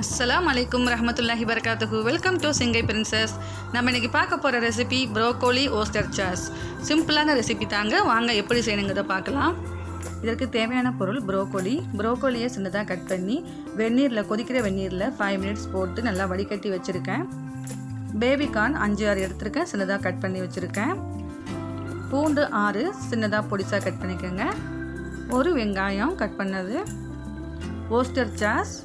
அஸ்ஸலாம் அலைக்கும் ரஹமத்துல்லாஹி வரகாத்துஹு வெல்கம் டு சிங்கை பிரின்சஸ் நம்ம இன்னைக்கு பார்க்க போகிற ரெசிபி ப்ரோக்கோலி ஓஸ்டர் சாஸ் சிம்பிளான ரெசிபி தாங்க. வாங்க எப்படி செய்யணுங்கிறத பார்க்கலாம். இதற்கு தேவையான பொருள் ப்ரோக்கோலி ப்ரோக்கோலியை சின்னதாக கட் பண்ணி வெந்நீரில் கொதிக்கிற வெந்நீரில் ஃபைவ் மினிட்ஸ் போட்டு நல்லா வடிகட்டி வச்சுருக்கேன். பேபிகார்ன் அஞ்சு ஆறு எடுத்திருக்கேன். சின்னதாக கட் பண்ணி வச்சுருக்கேன். பூண்டு ஆறு சின்னதாக பொடிசாக கட் பண்ணிக்கோங்க. ஒரு வெங்காயம் கட் பண்ணது. ஓஸ்டர் சாஸ்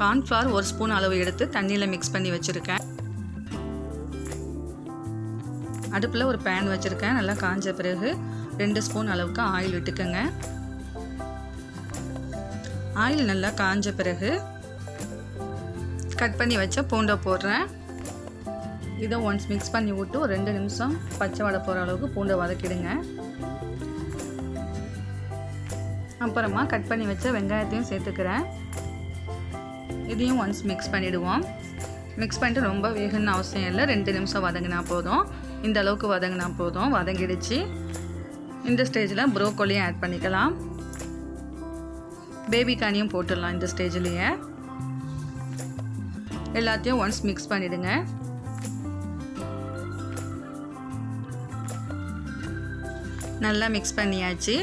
கார்ன்ஃப்ளவர் ஒரு ஸ்பூன் அளவு எடுத்து தண்ணியில் மிக்ஸ் பண்ணி வச்சுருக்கேன். அடுப்பில் ஒரு பேன் வச்சுருக்கேன். நல்லா காஞ்ச பிறகு ரெண்டு ஸ்பூன் அளவுக்கு ஆயில் விட்டுக்கோங்க. ஆயில் நல்லா காஞ்ச பிறகு கட் பண்ணி வச்ச பூண்டை போடுறேன். இதை ஒன்ஸ் மிக்ஸ் பண்ணி விட்டு ஒரு ரெண்டு நிமிஷம் பச்சை வடை போகிற அளவுக்கு பூண்டை வதக்கிடுங்க. அப்புறமா கட் பண்ணி வச்ச வெங்காயத்தையும் சேர்த்துக்கிறேன். இதையும் ஒன்ஸ் மிக்ஸ் பண்ணிவிடுவோம் மிக்ஸ் பண்ணிட்டு ரொம்ப வேகணும்னு அவசியம் இல்லை. ரெண்டு நிமிஷம் வதங்கினா போதும். இந்த அளவுக்கு வதங்கினா போதும். வதங்கிடுச்சு. இந்த ஸ்டேஜில் ப்ரோக்கோலியும் ஆட் பண்ணிக்கலாம். பேபி கானியும் போட்டுடலாம் இந்த ஸ்டேஜ்லேயே எல்லாத்தையும் ஒன்ஸ் மிக்ஸ் பண்ணிவிடுங்க நல்லா மிக்ஸ் பண்ணியாச்சு.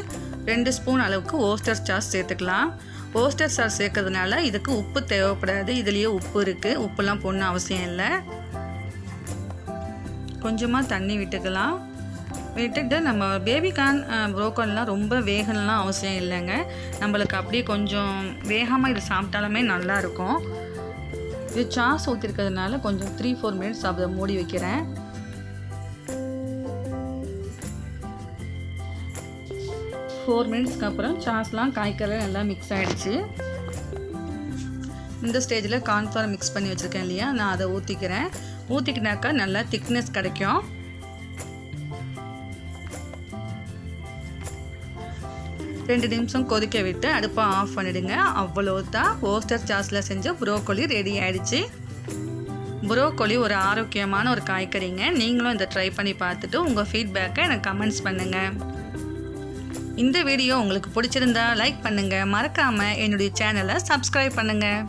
ரெண்டு ஸ்பூன் அளவுக்கு ஓஸ்டர் சாஸ் சேர்த்துக்கலாம். போஸ்டர் சார் சேர்க்கறதுனால இதுக்கு உப்பு தேவைப்படாது. இதுலேயே உப்பு இருக்குது உப்புலாம் போடணும் அவசியம் இல்லை. கொஞ்சமாக தண்ணி விட்டுக்கலாம். விட்டுட்டு நம்ம பேபி பேபிகார்ன் புரோக்கன்லாம் ரொம்ப வேகம்லாம் அவசியம் இல்லைங்க. நம்மளுக்கு அப்படியே கொஞ்சம் வேகமாக இது சாப்பிட்டாலுமே நல்லாயிருக்கும் இது சாஸ் ஊற்றிருக்கிறதுனால கொஞ்சம் த்ரீ ஃபோர் மினிட்ஸ் அதை மூடி வைக்கிறேன். ஃபோர் மினிட்ஸ்க்கு அப்புறம் சாஸ்லாம் காய்க்கற நல்லா மிக்ஸ் ஆகிடுச்சு இந்த ஸ்டேஜில் கார்ன்ஃப்ளவர் மிக்ஸ் பண்ணி வச்சுருக்கேன் இல்லையா? நான் அதை ஊற்றிக்கிறேன் ஊற்றிக்கினாக்கா நல்லா திக்னஸ் கிடைக்கும். ரெண்டு நிமிஷம் கொதிக்க விட்டு அடுப்பை ஆஃப் பண்ணிவிடுங்க அவ்வளோதான் ஓஸ்டர் சாஸில் செஞ்ச புரோக்கோலி ரெடி ஆகிடுச்சு ப்ரோக்கோலி ஒரு ஆரோக்கியமான ஒரு காய்கறிங்க. நீங்களும் இதை ட்ரை பண்ணி பார்த்துட்டு உங்கள் ஃபீட்பேக்கை எனக்கு கமெண்ட்ஸ் பண்ணுங்கள் இந்த வீடியோ உங்களுக்கு பிடிச்சிருந்தா லைக் பண்ணுங்கள் மறக்காமல் என்னுடைய சேனலை சப்ஸ்கிரைப் பண்ணுங்கள்